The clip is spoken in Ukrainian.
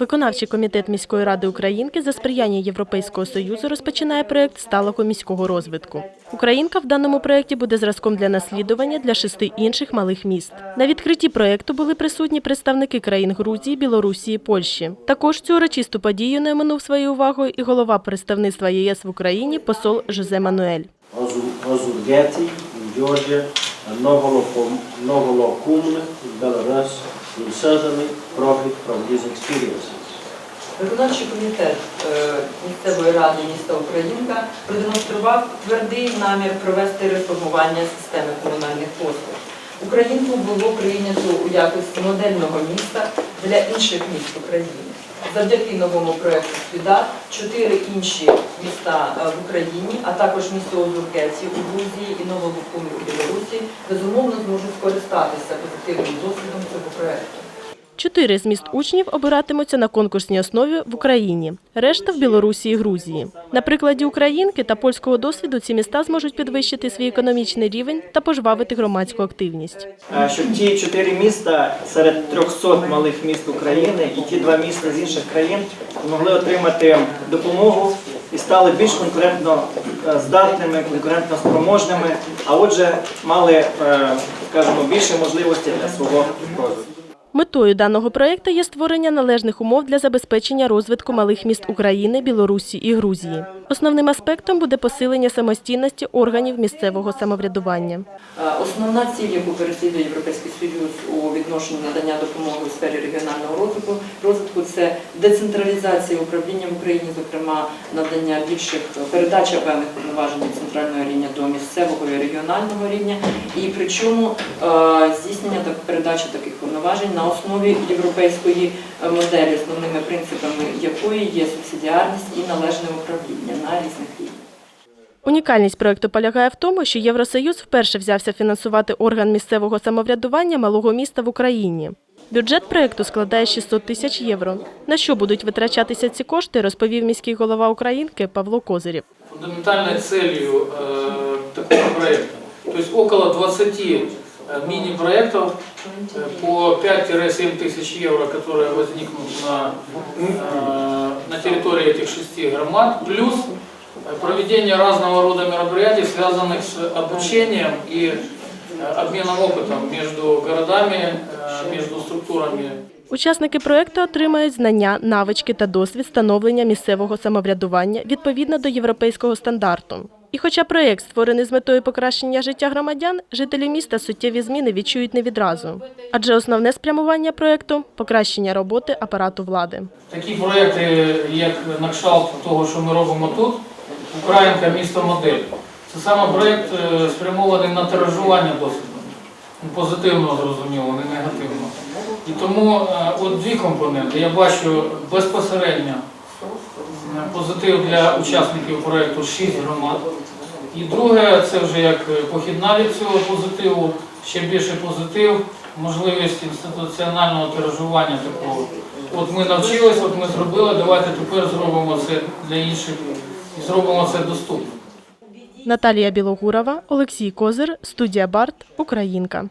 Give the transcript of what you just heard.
Виконавчий комітет міської ради Українки за сприяння Європейського союзу розпочинає проект сталого міського розвитку. Українка в даному проєкті буде зразком для наслідування для шести інших малих міст. На відкритті проєкту були присутні представники країн Грузії, Білорусі, Польщі. Також цю урочисту подію не оминув своєю увагою і голова представництва єС в Україні посол Жозе Мануель. Розургеті, Georgia, Novolokum, Certainly profit from these experiences. Виконавчий комітет е, місцевої ради міста Українка продемонстрував твердий намір провести реформування системи комунальних послуг. Українку було прийнято у якості модельного міста для інших міст України. Завдяки новому проекту «Свіда» чотири інші міста е, в Україні, а також місто Озургеці у Грузії і Новолукумі у Білорусі безумовно зможуть скористатися позитивним досвідом цього проекту. Чотири з міст учнів обиратимуться на конкурсній основі в Україні, решта в Білорусі і Грузії. На прикладі українки та польського досвіду ці міста зможуть підвищити свій економічний рівень та пожвавити громадську активність. Е, щоб ті чотири міста серед 300 малих міст України і ті два міста з інших країн могли отримати допомогу і стали більш конкурентно е, здатними, конкурентно спроможними, а отже, мали, е, скажімо, більше можливостей для свого розвитку. Метою даного проєкту є створення належних умов для забезпечення розвитку малих міст України, Білорусі і Грузії. Основним аспектом буде посилення самостійності органів місцевого самоврядування. Е, Основна ціль, яку переслідує Європейський Союз у відношенні надання допомоги у сфері регіонального розвитку, розвитку це децентралізація управління в Україні, зокрема надання більших передача певних повноважень центрального рівня до місцевого і регіонального рівня, і причому е, здійснення та передача таких повноважень на основі європейської е, моделі, основними принципами якої є субсидіарність і належне управління на різних рівнях. Унікальність проєкту полягає в тому, що Євросоюз вперше взявся фінансувати орган місцевого самоврядування малого міста в Україні. Бюджет проєкту складає 600 тисяч євро. На що будуть витрачатися ці кошти, розповів міський голова Українки Павло Козирєв. фундаментальной целью э, такого проекта. То около 20 э, мини-проектов э, по 5-7 тысяч евро, которые возникнут на, э, на территории этих шести громад, плюс э, проведение разного рода мероприятий, связанных с обучением и э, обменом опытом между городами, э, между структурами Учасники проєкту отримають знання, навички та досвід становлення місцевого самоврядування відповідно до європейського стандарту. І хоча проєкт створений з метою покращення життя громадян, жителі міста суттєві зміни відчують не відразу. Адже основне спрямування проєкту покращення роботи апарату влади. Такі проекти, як на кшталт того, що ми робимо тут, Українка місто модель. Це саме проєкт е, спрямований на тиражування досвіду. Ну, Позитивно зрозуміло, не негативно. І тому е, от дві компоненти. Я бачу безпосередньо позитив для учасників проєкту 6 громад. І друге, це вже як е, похідна від цього позитиву, ще більше позитив, можливість інституціонального тиражування такого. От ми навчились, от ми зробили, давайте тепер зробимо це для інших і зробимо це доступно. Наталія Білогурова, Олексій Козир, студія Барт, Українка.